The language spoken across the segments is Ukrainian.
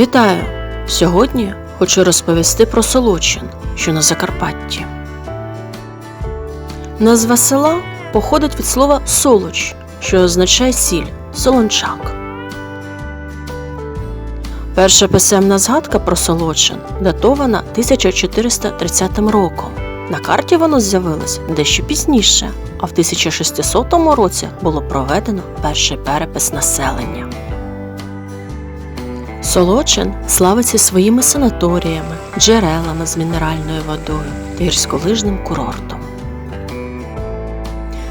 Вітаю! Сьогодні хочу розповісти про Солочин, що на Закарпатті. Назва села походить від слова солоч, що означає сіль, солончак. Перша писемна згадка про Солочин датована 1430 роком. На карті воно з'явилось дещо пізніше, а в 1600 році було проведено перший перепис населення. Солочин славиться своїми санаторіями, джерелами з мінеральною водою та гірськолижним курортом.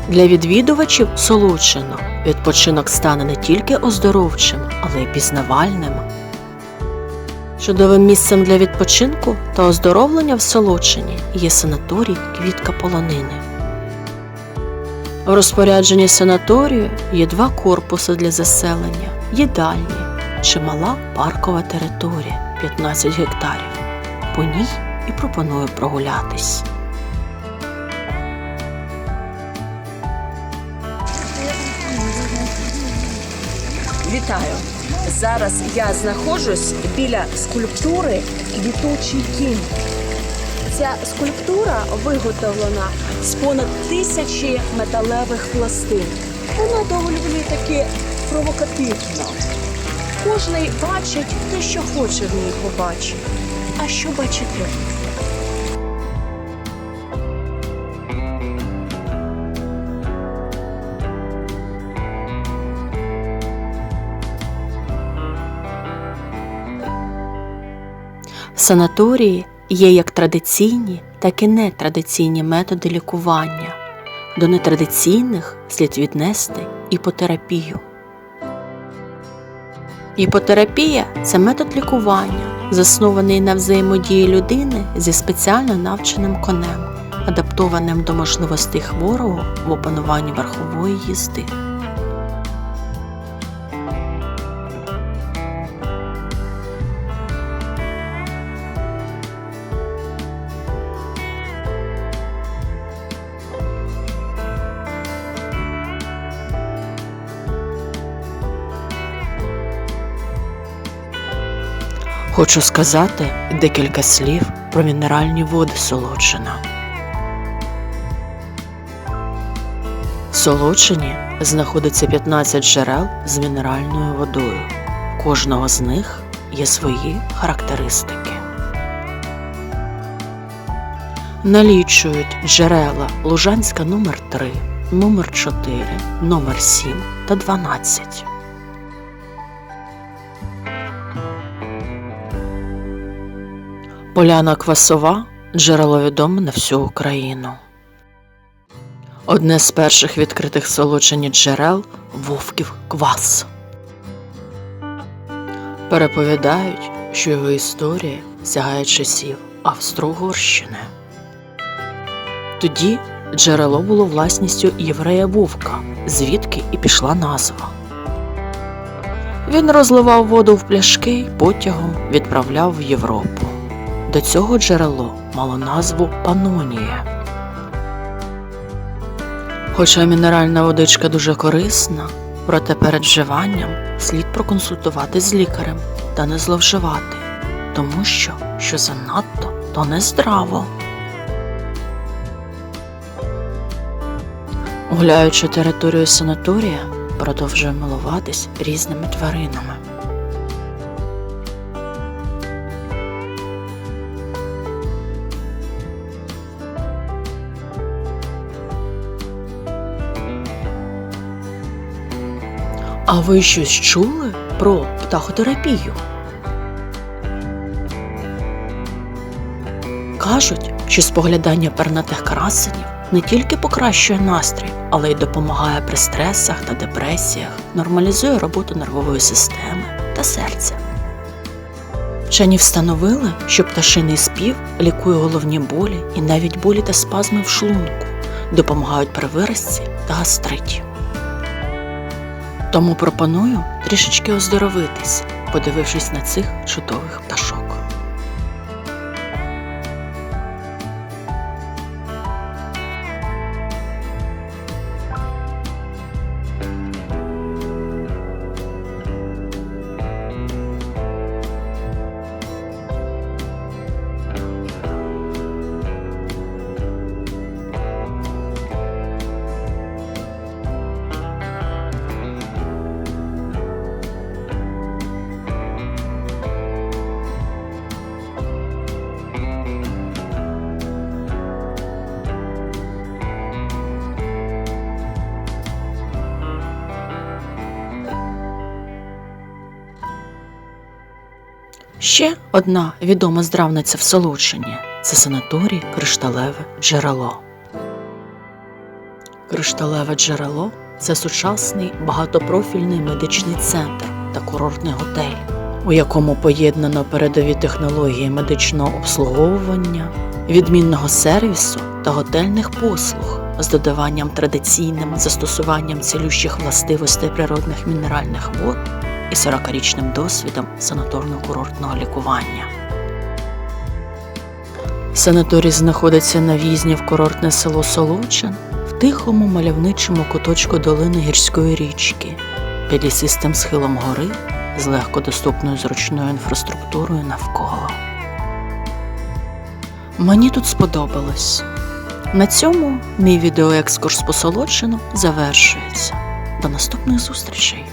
Для відвідувачів Солочину відпочинок стане не тільки оздоровчим, але й пізнавальним. Чудовим місцем для відпочинку та оздоровлення в Солочині є санаторій Квітка Полонини. У розпорядженні санаторію є два корпуси для заселення, їдальні, чимала паркова територія 15 гектарів. По ній і пропоную прогулятись. Вітаю! Зараз я знаходжусь біля скульптури Квітучий кінь. Ця скульптура виготовлена з понад тисячі металевих пластин. Вона доволі таки провокативна. Кожний бачить те, що хоче в ній побачити. А що бачите? Санаторії є як традиційні, так і нетрадиційні методи лікування. До нетрадиційних слід віднести іпотерапію. Іпотерапія це метод лікування, заснований на взаємодії людини зі спеціально навченим конем, адаптованим до можливостей хворого в опануванні верхової їзди. Хочу сказати декілька слів про мінеральні води Солочина. В Солочині знаходиться 15 джерел з мінеральною водою. Кожного з них є свої характеристики. Налічують джерела Лужанська номер 3 номер 4 номер 7 та 12. Поляна Квасова джерело відоме на всю Україну. Одне з перших відкритих в Солочині джерел вовків квас. Переповідають, що його історія сягає часів Австро-Угорщини. Тоді джерело було власністю єврея Вовка, звідки і пішла назва. Він розливав воду в пляшки й потягом відправляв в Європу. До цього джерело мало назву Панонія. Хоча мінеральна водичка дуже корисна, проте перед вживанням слід проконсультуватись з лікарем та не зловживати, тому що, що занадто, то не здраво. Гуляючи територію санаторія, продовжує милуватись різними тваринами. А ви щось чули про птахотерапію? Кажуть, що споглядання пернатих красенів не тільки покращує настрій, але й допомагає при стресах та депресіях, нормалізує роботу нервової системи та серця. Вчені встановили, що пташиний спів лікує головні болі і навіть болі та спазми в шлунку, допомагають при виразці та гастриті. Тому пропоную трішечки оздоровитись, подивившись на цих чудових пташок. Ще одна відома здравниця в Солочині це санаторій Кришталеве джерело. Кришталеве джерело це сучасний багатопрофільний медичний центр та курортний готель, у якому поєднано передові технології медичного обслуговування, відмінного сервісу та готельних послуг з додаванням традиційним застосуванням цілющих властивостей природних мінеральних вод і 40-річним досвідом санаторно-курортного лікування. Санаторій знаходиться на в'їзні в курортне село Солочин в тихому мальовничому куточку долини гірської річки під лісистим схилом гори з легкодоступною зручною інфраструктурою навколо. Мені тут сподобалось. На цьому мій відеоекскурс по Солочину завершується. До наступних зустрічей!